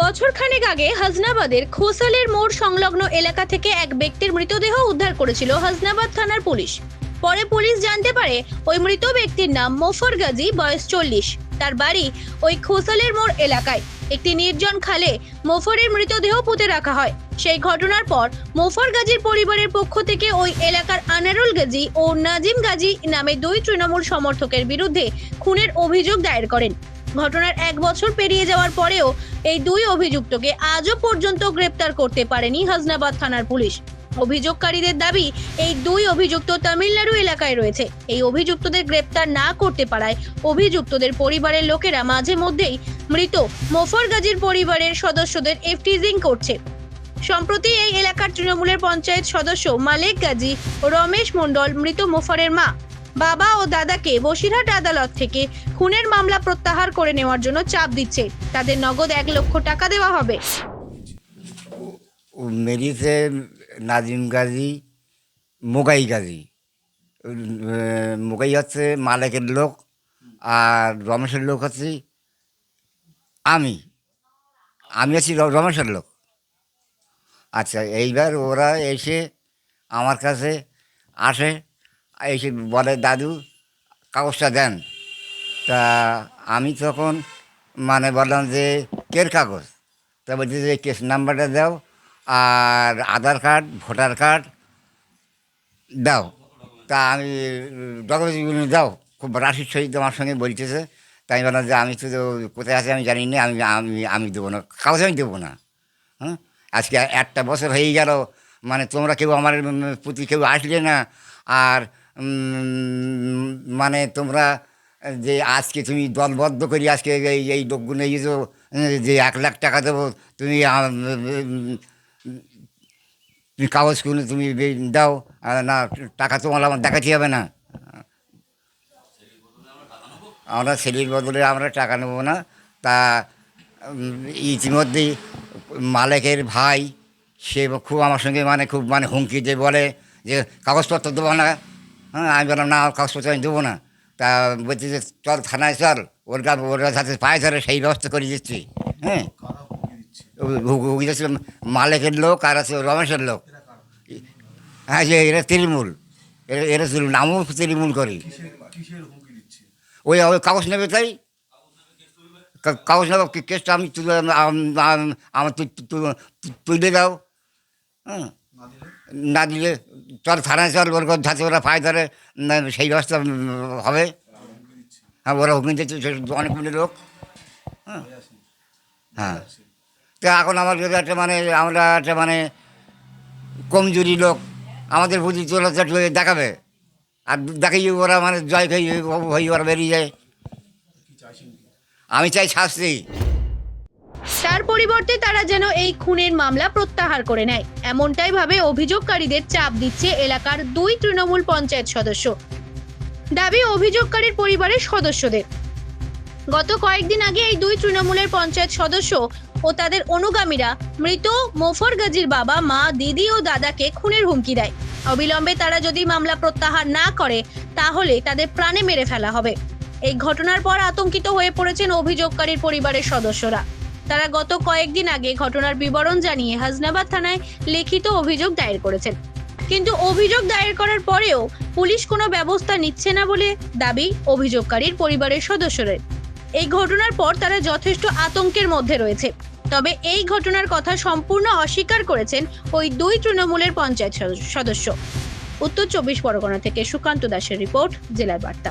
বছর খানেক আগে হাজনাবাদের খোসালের মোড় সংলগ্ন এলাকা থেকে এক ব্যক্তির মৃতদেহ উদ্ধার করেছিল হাজনাবাদ থানার পুলিশ। পরে পুলিশ জানতে পারে ওই মৃত ব্যক্তির নাম মোফর গাজী, বয়স চল্লিশ। তার বাড়ি ওই খোসালের মোড় এলাকায়। একটি নির্জন খালে মোফরের মৃতদেহ পুঁতে রাখা হয়। সেই ঘটনার পর মোফর গাজীর পরিবারের পক্ষ থেকে ওই এলাকার আনারুল গাজী ও নাজিম গাজী নামে দুই তৃণমূল সমর্থকের বিরুদ্ধে খুনের অভিযোগ দায়ের করেন। ঘটনার এক বছর পেরিয়ে যাওয়ার পরেও এই দুই অভিযুক্তকে আজও পর্যন্ত গ্রেপ্তার করতে পারেনি হাজনাবাদ থানার পুলিশ। অভিযোগকারীদের দাবি, এই দুই অভিযুক্ত তামিলনাড়ু এলাকায় রয়েছে। এই অভিযুক্তদের গ্রেপ্তার না করতে পারায় অভিযুক্তদের পরিবারের লোকেরা মাঝে মধ্যেই মৃত মোফর গাজীর পরিবারের সদস্যদের এফটিজিং করছে। সম্প্রতি এই এলাকার তৃণমূলের পঞ্চায়েত সদস্য মালেক গাজী, রমেশ মণ্ডল মৃত মোফারের মা। বাবা ও দাদাকে বসিরহাট আদালত থেকে খুনের মামলা প্রত্যাহার করে নেওয়ার জন্য চাপ দিচ্ছে। তাদের নগদ এক লক্ষ টাকা দেওয়া হবে। মেরিছে নাজিম গাজী, মোগাই গাজী। মোগাই হচ্ছে মালেকের লোক আর রমেশের লোক হচ্ছে আমি। আমি আছি রমেশের লোক। আচ্ছা এইবার ওরা এসে আমার কাছে আসে। এসে বলে, দাদু, কাগজটা দেন। তা আমি তখন মানে বললাম যে, কের কাগজ? তা বলছে যে, কেস নাম্বারটা দাও আর আধার কার্ড, ভোটার কার্ড দাও। তা আমি, ডকুমেন্টসগুলো দাও। খুব রাশির সহিত আমার সঙ্গে বলতেছে। তাই বললাম যে, আমি তো কোথায় আছে আমি জানি না, আমি আমি আমি দেবো না, কাগজ আমি দেবো না। হ্যাঁ আজকে একটা বছর হয়ে গেল মানে তোমরা কেউ আমার প্রতি কেউ আসলে না। আর মানে তোমরা যে আজকে তুমি দলবদ্ধ করি, আজকে এই এই লোকগুলো এই যে এক লাখ টাকা দেবো, তুমি কাগজগুলো তুমি দাও না, টাকা তোমার আমার দেখাতে হবে না। আমরা ছেলের বদলে আমরা টাকা নেব না। তা ইতিমধ্যেই মালিকের ভাই, সে খুব আমার সঙ্গে মানে খুব মানে হুমকি দিয়ে বলে যে, কাগজপত্র দেবো না হ্যাঁ আমি বললাম, না কাগজপত্র আমি দেবো না। তা বলছি যে, চল থানায় চল, ওর গা ওর সাথে পায়ে ধরে সেই ব্যবস্থা করে দিচ্ছি। হ্যাঁ। মালিকের লোক আর আছে রমেশের লোক। হ্যাঁ যে এরা তৃণমূল। এরা এরা তৃণমূল আমিও তৃণমূল করি। ওই ওই কাগজ নেবে তাই? কাগজ নেবে কেসটা আমি তুলে, আম- আম- আমার তুলে দাও। হ্যাঁ। না দিলে চল থানায় চল ওর যাতে ওরা পায় ধরে সেই ব্যবস্থা হবে। হ্যাঁ ওরা হুকুম দিচ্ছে অনেকগুলো লোক। হ্যাঁ। হ্যাঁ। তো এখন আমার একটা মানে আমরা একটা মানে কমজোরি লোক। আমাদের প্রতি তোলা দেখাবে। আর দেখাই ওরা মানে জয় খাই হয়ে ওরা বেরিয়ে যায়। আমি চাই শাস্তি। তার পরিবর্তে তারা যেন এই খুনের মামলা প্রত্যাহার করে নেয়। এমনটাই ভাবে অভিযোগকারীদের চাপ দিচ্ছে এলাকার দুই তৃণমূল পঞ্চায়েত সদস্য। দাবি অভিযোগকারীর পরিবারের সদস্যদের। গত কয়েকদিন আগে এই দুই তৃণমূলের পঞ্চায়েত সদস্য ও তাদের অনুগামীরা মৃত মোফর গাজীর বাবা, মা, দিদি ও দাদাকে খুনের হুমকি দেয়। অবিলম্বে তারা যদি মামলা প্রত্যাহার না করে, তাহলে তাদের প্রাণে মেরে ফেলা হবে। এই ঘটনার পর আতঙ্কিত হয়ে পড়েছেন অভিযোগকারীর পরিবারের সদস্যরা। তারা গত কয়েকদিন আগে ঘটনার বিবরণ জানিয়ে হাজনাবাদ থানায় লিখিত অভিযোগ দায়ের করেছেন। কিন্তু অভিযোগ দায়ের করার পরেও পুলিশ কোনো ব্যবস্থা নিচ্ছে না বলে দাবি অভিযোগকারীর পরিবারের সদস্যদের। এই ঘটনার পর তারা যথেষ্ট আতঙ্কের মধ্যে রয়েছে। তবে এই ঘটনার কথা সম্পূর্ণ অস্বীকার করেছেন ওই দুই তৃণমূলের পঞ্চায়েত সদস্য। উত্তর চব্বিশ পরগনা থেকে সুকান্ত দাসের রিপোর্ট জেলার বার্তা।